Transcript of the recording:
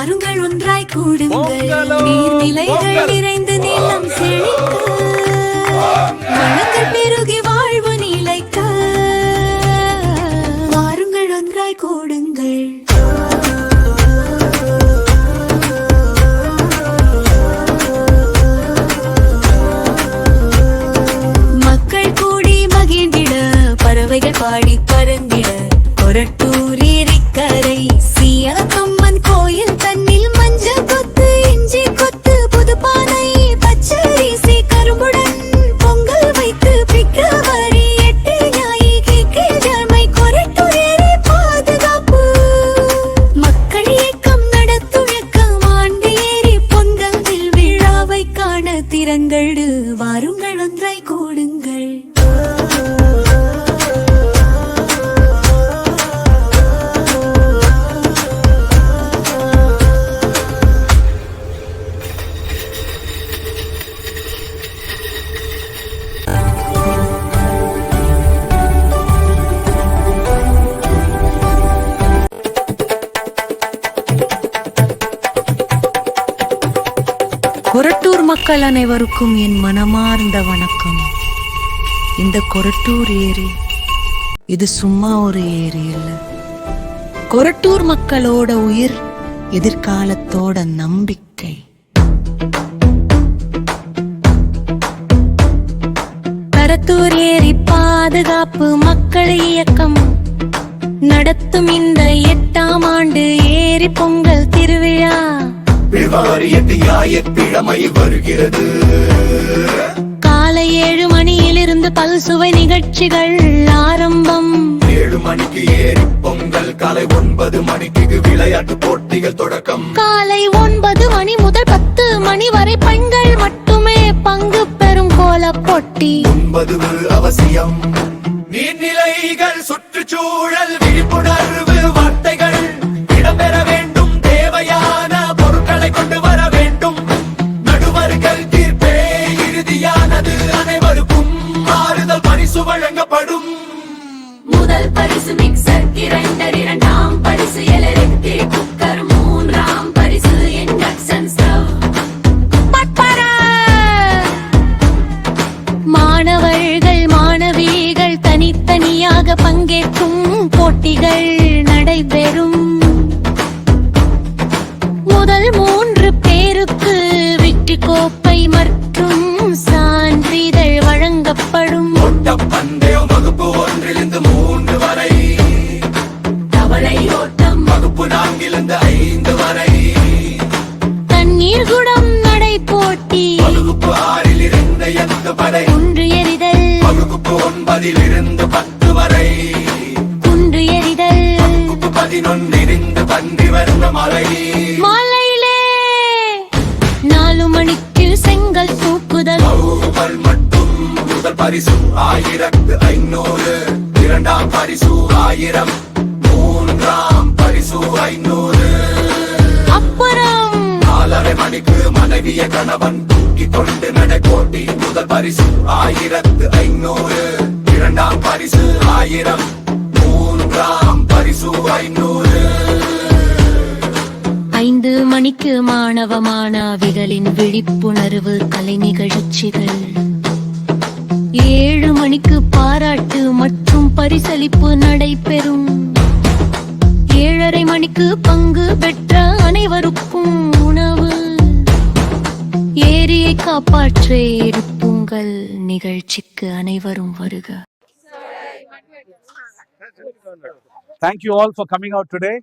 வாருங்கள் ஒன்றாய் கூடுங்கள். நீர்நிலைகள். நிறைந்து நிலம் செழிக்க. வளங்கள் பெருகி வாழ்வு நிலைக்க. வாருங்கள் ஒன்றாய் கூடுங்கள். மக்கள் கூடி மகிழ்ந்திட பறவைகள் பாடி பறந்திட. கொரட்டூர் ஏரிக்கரை வாருங்கள் ஒன்றாய் கூடுங்கள். கொரட்டூர் மக்கள் அனைவருக்கும் என் மனமார்ந்த வணக்கம். இந்த கொரட்டூர் ஏரி இது சும்மா ஒரு ஏரி இல்ல கொரட்டூர் மக்களோட உயிர் எதிர்காலத்தோட நம்பிக்கை. கரத்தூர் ஏரி பாதுகாப்பு மக்கள் இயக்கம். நடத்தும் இந்த எட்டாம் ஆண்டு ஏரி பொங்கல் திருவிழா. பிப்ரவரி எட்டு ஞாயிற்றுக்கிழமை வருகிறது? காலை ஏழு மணியிலிருந்து பல்சுவை நிகழ்ச்சிகள் ஆரம்பம். ஏழு மணிக்கு ஏறி பொங்கல் காலை ஒன்பது மணிக்கு விளையாட்டு போட்டிகள் தொடக்கம். காலை ஒன்பது மணி முதல் பத்து மணி வரை பெண்கள் மட்டுமே பங்கு பெறும் கோலப் போட்டி. ஒன்பது அவசியம். நீர்நிலைகள் சுற்றுச்சூழல் விழிப்புணர்வு பரிசு வழங்கப்படும். முதல் பரிசு மிக்சர் கிரைண்டர் இரண்டாம் பரிசு எலக்ட்ரிக் குக்கர் மூன்றாம் பரிசு இண்டக்ஷன் ஸ்டவ் மாணவர்கள் மாணவிகள் தனித்தனியாக பங்கேற்கும் போட்டிகள். எட்டு வரை குன்று எறிதல். வகுப்பு ஒன்பதில் இருந்து பத்து வரை. குன்று எறிதல். வகுப்பு பதினொன்றிலிருந்து பன்றி வந்த மலை. மாலையிலே நாலு மணிக்கு செங்கல் தூக்குதல். மட்டும் முதல் பரிசு ஆயிரத்து ஐநூறு. இரண்டாம் பரிசு ஆயிரம். மூன்றாம் பரிசு ஐநூறு. அப்புறம் நாலரை மணிக்கு மனைவிய கணவன் தூக்கி கொண்டு நடக்கோட்டி முதல் பரிசு ஆயிரத்து ஐநூறு. இரண்டாம் பரிசு ஆயிரம். மூன்றாம் பரிசு ஐநூறு. ஐந்து மணிக்கு மாணவ மாணவிகளின் விழிப்புணர்வு கலை நிகழ்ச்சிகள். ஏழு மணிக்கு பாராட்டு மற்றும் பரிசளிப்பு நடைபெறும். ஏழரை மணிக்கு பங்கு பெற்ற அனைவருக்கும் உணவு ஏரியை காப்பாற்ற எடுப்புங்கள் நிகழ்ச்சிக்கு அனைவரும் வருக Thank you all for coming out today.